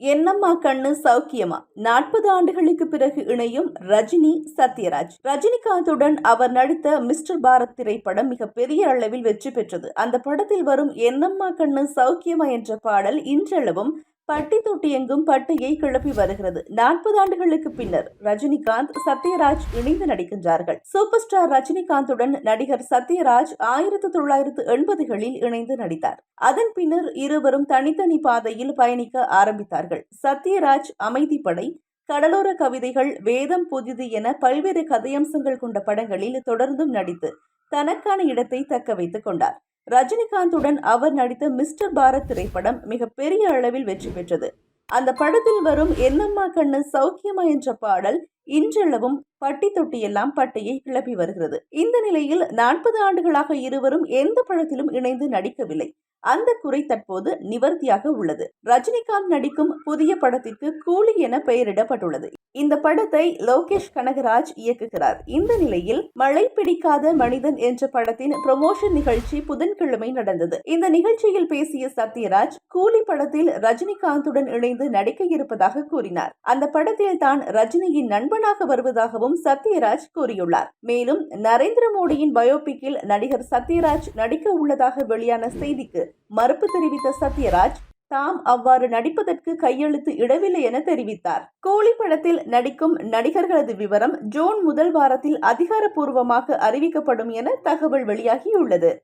என்னம்மா கண்ணு சௌக்கியமா? நாற்பது ஆண்டுகளுக்கு பிறகு இணையும் ரஜினி சத்யராஜ். ரஜினிகாந்துடன் அவர் நடித்த மிஸ்டர் பாரத் திரைப்படம் மிக பெரிய அளவில் வெற்றி பெற்றது. அந்த படத்தில் வரும் என்னம்மா கண்ணு சௌக்கியமா என்ற பாடல் இன்றளவும் பட்டி தொட்டி எங்கும் பட்டியை கிளப்பி வருகிறது. நாற்பது ஆண்டுகளுக்கு பின்னர் ரஜினிகாந்த் சத்யராஜ் இணைந்து நடிக்கின்றார்கள். சூப்பர் ஸ்டார் ரஜினிகாந்துடன் நடிகர் சத்யராஜ் ஆயிரத்து தொள்ளாயிரத்து எண்பதுகளில் இணைந்து நடித்தார். அதன் பின்னர் இருவரும் தனித்தனி பாதையில் பயணிக்க ஆரம்பித்தார்கள். சத்யராஜ் அமைதிப்படை கடலோர கவிதைகள் வேதம் புதிது என பல்வேறு கதையம்சங்கள் கொண்ட படங்களில் தொடர்ந்தும் நடித்து தனக்கான இடத்தை தக்க வைத்துக் கொண்டார். ரஜினிகாந்துடன் அவர் நடித்த மிஸ்டர் பாரத் திரைப்படம் மிக பெரிய அளவில் வெற்றி பெற்றது. அந்த படத்தில் வரும் என்னம்மா கண்ணு சௌக்கியமா என்ற பாடல் இன்றளவும் பட்டி தொட்டி எல்லாம் பட்டையை கிளப்பி வருகிறது. இந்த நிலையில் நாற்பது ஆண்டுகளாக இருவரும் எந்த படத்திலும் இணைந்து நடிக்கவில்லை. அந்த குறை தற்போது நிவர்த்தியாக உள்ளது. ரஜினிகாந்த் நடிக்கும் புதிய படத்திற்கு கூலி என பெயரிடப்பட்டுள்ளது. இந்த படத்தை லோகேஷ் கனகராஜ் இயக்குகிறார். இந்த நிலையில் மழை பிடிக்காத மனிதன் என்ற படத்தின் ப்ரமோஷன் நிகழ்ச்சி புதன்கிழமை நடந்தது. இந்த நிகழ்ச்சியில் பேசிய சத்யராஜ் கூலி படத்தில் ரஜினிகாந்துடன் இணைந்து நடிக்க இருப்பதாக கூறினார். அந்த படத்தில் தான் ரஜினியின் நண்பனாக வருவதாகவும் சத்யராஜ் கூறியுள்ளார். மேலும் நரேந்திர மோடியின் பயோபிக்கில் நடிகர் சத்யராஜ் நடிக்க உள்ளதாக வெளியான செய்திக்கு மறுப்பு தெரிவித்த சத்யராஜ் தாம் அவ்வாறு நடிப்பதற்கு கையெழுத்து இடவில்லை என தெரிவித்தார். கோழி படத்தில் நடிக்கும் நடிகர்களது விவரம் ஜூன் முதல் வாரத்தில் அதிகாரப்பூர்வமாக அறிவிக்கப்படும் என தகவல் வெளியாகியுள்ளது.